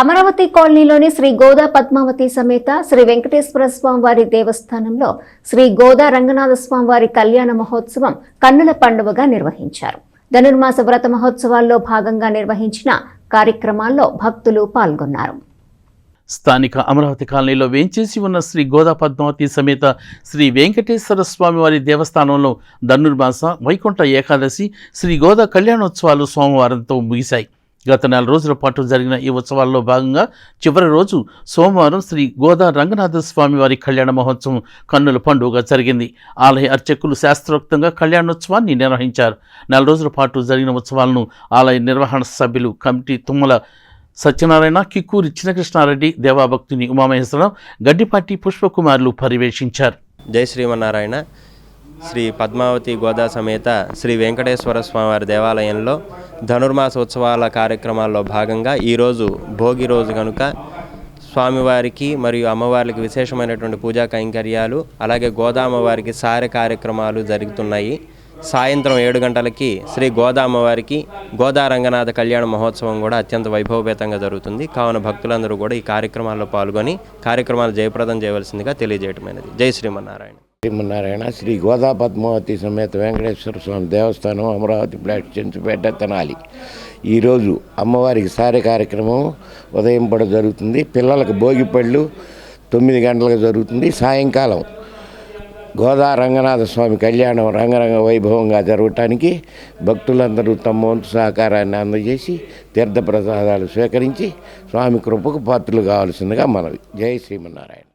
అమరావతి కాలనీలోని శ్రీ గోదా పద్మావతి సమేత శ్రీ వెంకటేశ్వర స్వామి వారి దేవస్థానంలో శ్రీ గోదా రంగనాథ స్వామి వారి కళ్యాణ మహోత్సవం కన్నుల పండుగగా నిర్వహించారు. ధనుర్మాస వ్రత మహోత్సవాల్లో భాగంగా నిర్వహించిన కార్యక్రమాల్లో భక్తులు పాల్గొన్నారు. స్థానిక అమరావతి కాలనీలో వేంచేసి ఉన్న శ్రీ గోదా పద్మావతి సమేత శ్రీ వెంకటేశ్వర స్వామి వారి దేవస్థానంలో ధనుర్మాస వైకుంఠ ఏకాదశి శ్రీ గోదా కళ్యాణోత్సవాలు సోమవారంతో ముగిశాయి. గత నెల రోజుల పాటు జరిగిన ఈ ఉత్సవాల్లో భాగంగా చివరి రోజు సోమవారం శ్రీ గోదా రంగనాథ స్వామి వారి కళ్యాణ మహోత్సవం కన్నుల పండుగ జరిగింది. ఆలయ అర్చకులు శాస్త్రోక్తంగా కళ్యాణోత్సవాన్ని నిర్వహించారు. నెల రోజుల పాటు జరిగిన ఉత్సవాలను ఆలయ నిర్వహణ సభ్యులు కమిటీ తుమ్మల సత్యనారాయణ కిక్కూరి చిన్నకృష్ణారెడ్డి దేవాభక్తుని ఉమామహేశ్వరరావు గడ్డిపాటి పుష్పకుమారులు పర్యవేక్షించారు. జై శ్రీమన్నారాయణ. శ్రీ పద్మావతి గోదా సమేత శ్రీ వెంకటేశ్వర స్వామివారి దేవాలయంలో ధనుర్మాస ఉత్సవాల కార్యక్రమాల్లో భాగంగా ఈరోజు భోగి రోజు కనుక స్వామివారికి మరియు అమ్మవారికి విశేషమైనటువంటి పూజా కైంకర్యాలు అలాగే గోదా అమ్మవారికి సారె కార్యక్రమాలు జరుగుతున్నాయి. సాయంత్రం ఏడు గంటలకి శ్రీ గోదా అమ్మవారికి గోదా రంగనాథ కళ్యాణ మహోత్సవం కూడా అత్యంత వైభవపేతంగా జరుగుతుంది. కావున భక్తులందరూ కూడా ఈ కార్యక్రమాల్లో పాల్గొని కార్యక్రమాలు జయప్రదం చేయవలసిందిగా తెలియజేయటమైనది. జై శ్రీమన్నారాయణ. శ్రీమన్నారాయణ శ్రీ గోదా పద్మావతి సమేత వెంకటేశ్వర స్వామి దేవస్థానం అమరావతి ప్లాట్ చెంచుపేట తెనాలి. ఈరోజు అమ్మవారికి సారే కార్యక్రమం ఉదయం పడ జరుగుతుంది. పిల్లలకు భోగిపళ్ళు తొమ్మిది గంటలకు జరుగుతుంది. సాయంకాలం గోదా రంగనాథ స్వామి కళ్యాణం రంగరంగ వైభవంగా జరగటానికి భక్తులందరూ తమ వంతు సహకారాన్ని అందజేసి తీర్థప్రసాదాలు స్వీకరించి స్వామి కృపకు పాత్రలు కావాల్సిందిగా మనవి. జై శ్రీమన్నారాయణ.